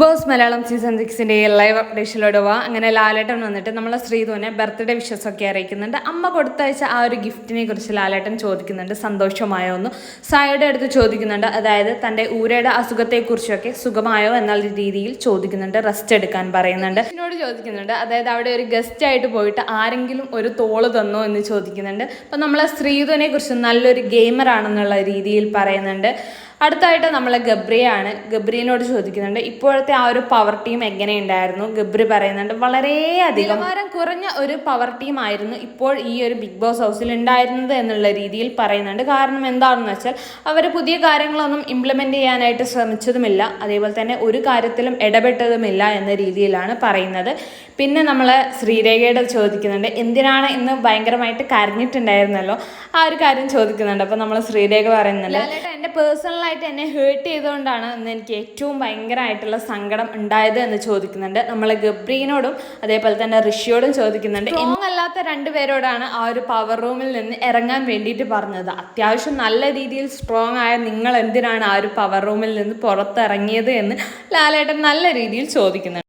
Boss Malayalam season സിക്സിന്റെ live അപ്ഡേഷനിലൂടെ വാ. അങ്ങനെ ലാലേട്ടൻ വന്നിട്ട് നമ്മളെ ശ്രീധുവിനെ ബർത്ത്ഡേ വിഷസൊക്കെ അറിയിക്കുന്നുണ്ട്. അമ്മ കൊടുത്തയച്ച ആ ഒരു ഗിഫ്റ്റിനെ കുറിച്ച് ലാലേട്ടൻ ചോദിക്കുന്നുണ്ട്. സന്തോഷമായോ എന്ന്. സായയുടെ അടുത്ത് ചോദിക്കുന്നുണ്ട്. അതായത് തന്റെ ഊരയുടെ അസുഖത്തെക്കുറിച്ചൊക്കെ സുഖമായോ എന്നുള്ള രീതിയിൽ ചോദിക്കുന്നുണ്ട്. റെസ്റ്റ് എടുക്കാൻ പറയുന്നുണ്ട്. എന്നോട് ചോദിക്കുന്നുണ്ട്. അതായത് അവിടെ ഒരു ഗസ്റ്റ് ആയിട്ട് പോയിട്ട് ആരെങ്കിലും ഒരു തോൾ തന്നോ എന്ന് ചോദിക്കുന്നുണ്ട്. അപ്പം നമ്മളെ ശ്രീധുവിനെ കുറിച്ച് നല്ലൊരു ഗെയിമർ ആണെന്നുള്ള രീതിയിൽ പറയുന്നുണ്ട്. അടുത്തായിട്ട് നമ്മളെ ഗബ്രിയാണ്. ഗബ്രിനോട് ചോദിക്കുന്നുണ്ട് ഇപ്പോഴത്തെ ആ ഒരു പവർ ടീം എങ്ങനെയുണ്ടായിരുന്നു? ഗബ്രി പറയുന്നുണ്ട് വളരെയധികം നിലവാരം കുറഞ്ഞ ഒരു പവർ ടീം ആയിരുന്നു ഇപ്പോൾ ഈ ഒരു ബിഗ് ബോസ് ഹൗസിൽ ഉണ്ടായിരുന്നത് എന്നുള്ള രീതിയിൽ പറയുന്നുണ്ട്. കാരണം എന്താണെന്ന് വെച്ചാൽ അവർ പുതിയ കാര്യങ്ങളൊന്നും ഇംപ്ലിമെന്റ് ചെയ്യാനായിട്ട് ശ്രമിച്ചതുമില്ല. അതേപോലെ തന്നെ ഒരു കാര്യത്തിലും ഇടപെട്ടതുമില്ല എന്ന രീതിയിലാണ് പറയുന്നത്. പിന്നെ നമ്മൾ ശ്രീരേഖയുടെ ചോദിക്കുന്നുണ്ട് എന്തിനാണ് ഇന്ന് ഭയങ്കരമായിട്ട് കരഞ്ഞിട്ടുണ്ടായിരുന്നല്ലോ? ആ ഒരു കാര്യം ചോദിക്കുന്നുണ്ട്. അപ്പോൾ നമ്മൾ ശ്രീരേഖ പറയുന്നുണ്ട് പേഴ്സണലായിട്ട് എന്നെ ഹേർട്ട് ചെയ്തുകൊണ്ടാണ് ഇന്ന് എനിക്ക് ഏറ്റവും ഭയങ്കരമായിട്ടുള്ള സങ്കടം ഉണ്ടായത് എന്ന് ചോദിക്കുന്നുണ്ട്. നമ്മൾ ഗബ്രീനോടും അതേപോലെ തന്നെ ഋഷിയോടും ചോദിക്കുന്നുണ്ട്. സ്ട്രോങ് അല്ലാത്ത രണ്ടുപേരോടാണ് ആ ഒരു പവർ റൂമിൽ നിന്ന് ഇറങ്ങാൻ വേണ്ടിയിട്ട് പറഞ്ഞത്. അത്യാവശ്യം നല്ല രീതിയിൽ സ്ട്രോങ് ആയ നിങ്ങൾ എന്തിനാണ് ആ ഒരു പവർ റൂമിൽ നിന്ന് പുറത്തിറങ്ങിയത് എന്ന് ലാലേട്ടൻ നല്ല രീതിയിൽ ചോദിക്കുന്നുണ്ട്.